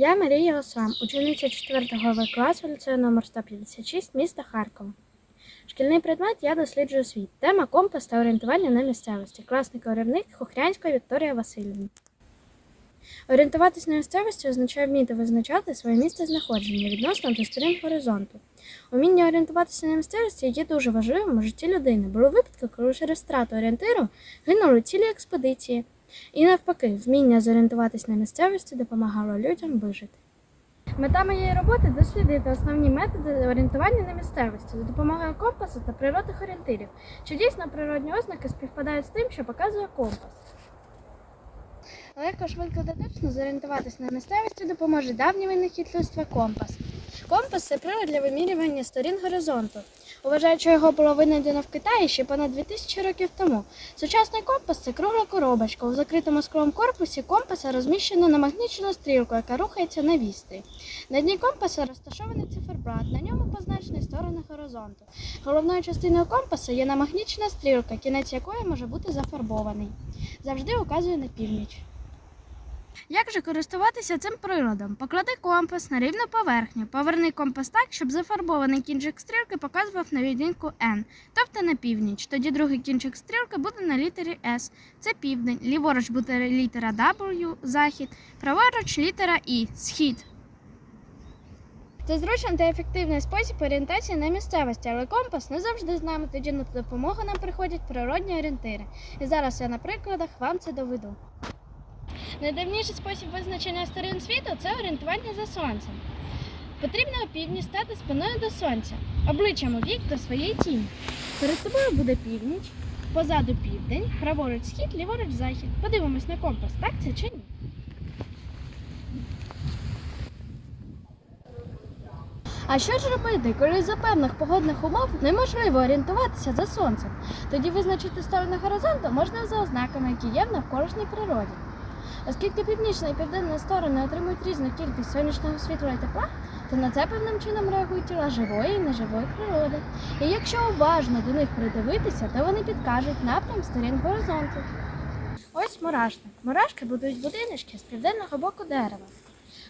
Я Марія Осам, учениця 4 В класу ліцею номер 156 міста Харкова. Шкільний предмет я досліджую світ. Тема компас та орієнтування на місцевості. Класний керівник Хохрянської Вікторія Васильівна. Орієнтуватись на місцевості означає вміти визначати своє місце знаходження відносно до сторін горизонту. Уміння орієнтуватися на місцевості є дуже важливим у житті людини. Були випадки, коли через втрату орієнтиру гинули цілі експедиції. І навпаки, вміння зорієнтуватись на місцевості допомагало людям вижити. Мета моєї роботи дослідити основні методи орієнтування на місцевості за допомогою компасу та природних орієнтирів, чи дійсно природні ознаки співпадають з тим, що показує компас. Легко швидко та точно зорієнтуватись на місцевості допоможе давній винахід людства компас. Компас це прилад для вимірювання сторін горизонту. Вважають, його було винайдено в Китаї ще понад 2000 років тому. Сучасний компас це кругла коробочка. У закритому склом корпусі компаса розміщено намагнічену стрілку, яка рухається на вістрі. На дні компаса розташований циферблат, на ньому позначені сторони горизонту. Головною частиною компаса є намагнічена стрілка, кінець якої може бути зафарбований. Завжди указує на північ. Як же користуватися цим приладом? Поклади компас на рівну поверхню. Поверни компас так, щоб зафарбований кінчик стрілки показував на відмінку N, тобто на північ. Тоді другий кінчик стрілки буде на літері S. Це південь. Ліворуч буде літера W – захід, праворуч літера І схід. Це зручний та ефективний спосіб орієнтації на місцевості, але компас не завжди з нами, тоді на допомогу нам приходять природні орієнтири. І зараз я на прикладах вам це доведу. Найдавніший спосіб визначення сторін світу це орієнтування за сонцем. Потрібно опівдні стати спиною до сонця, обличчям у бік до своєї тіні. Перед тобою буде північ, позаду південь, праворуч схід, ліворуч захід. Подивимось на компас, так це чи ні? А що ж робити, коли за певних погодних умов неможливо орієнтуватися за сонцем? Тоді визначити сторони горизонту можна за ознаками, які є в навколишній природі. Оскільки північна і південна сторони отримують різну кількість сонячного світла і тепла, то на це певним чином реагують тіла живої і неживої природи. І якщо уважно до них придивитися, то вони підкажуть напрям сторін горизонту. Ось мурашник. Мурашки будують будиночки з південного боку дерева.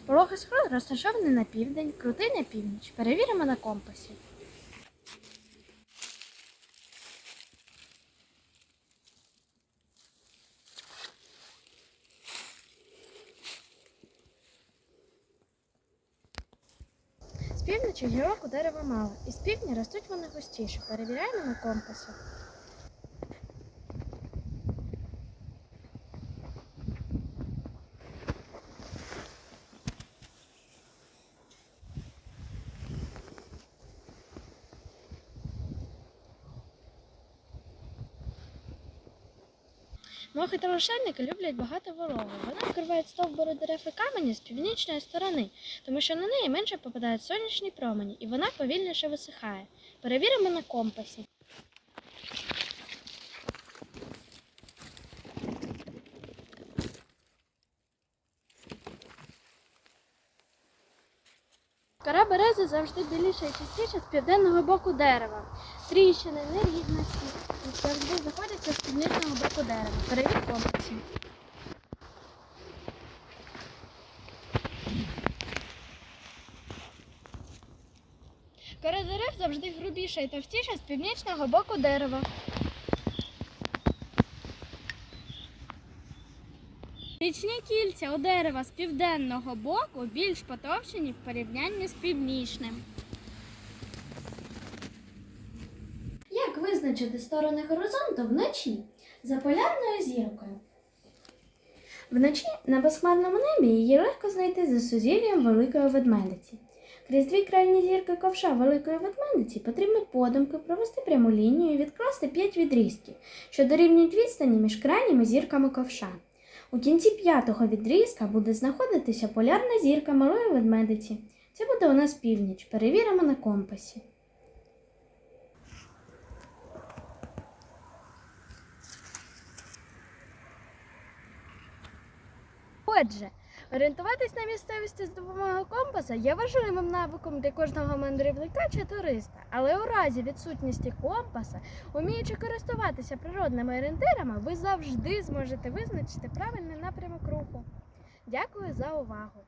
Пологий схил розташований на південь, крутий на північ. Перевіримо на компасі. Півночі гілок у дерева мало, і з півдня ростуть вони густіше. Перевіряємо на компасі. Мохи та рушельники люблять багато вологи. Вони вкривають стовбури дерев і камені з північної сторони, тому що на неї менше попадають сонячні промені, і вона повільніше висихає. Перевіримо на компасі. Кора берези завжди біліша і чистіша з південного боку дерева. Тріщини, нерівності завжди знаходяться з північного боку дерева. Перевір компасі. Кора дерев завжди грубіша і товстіша з північного боку дерева. Річні кільця у дерева з південного боку більш потовщені в порівнянні з північним. Як визначити сторони горизонту вночі за полярною зіркою? Вночі на безхмарному небі її легко знайти за сузір'ям Великої ведмедиці. Крізь дві крайні зірки ковша Великої ведмедиці потрібно подумки провести пряму лінію і відкласти п'ять відрізків, що дорівнюють відстані між крайніми зірками ковша. У кінці п'ятого відрізка буде знаходитися полярна зірка Малої ведмедиці. Це буде у нас північ. Перевіримо на компасі. Отже, орієнтуватись на місцевості з допомогою компаса є важливим навиком для кожного мандрівника чи туриста, але у разі відсутності компаса, уміючи користуватися природними орієнтирами, ви завжди зможете визначити правильний напрямок руху. Дякую за увагу!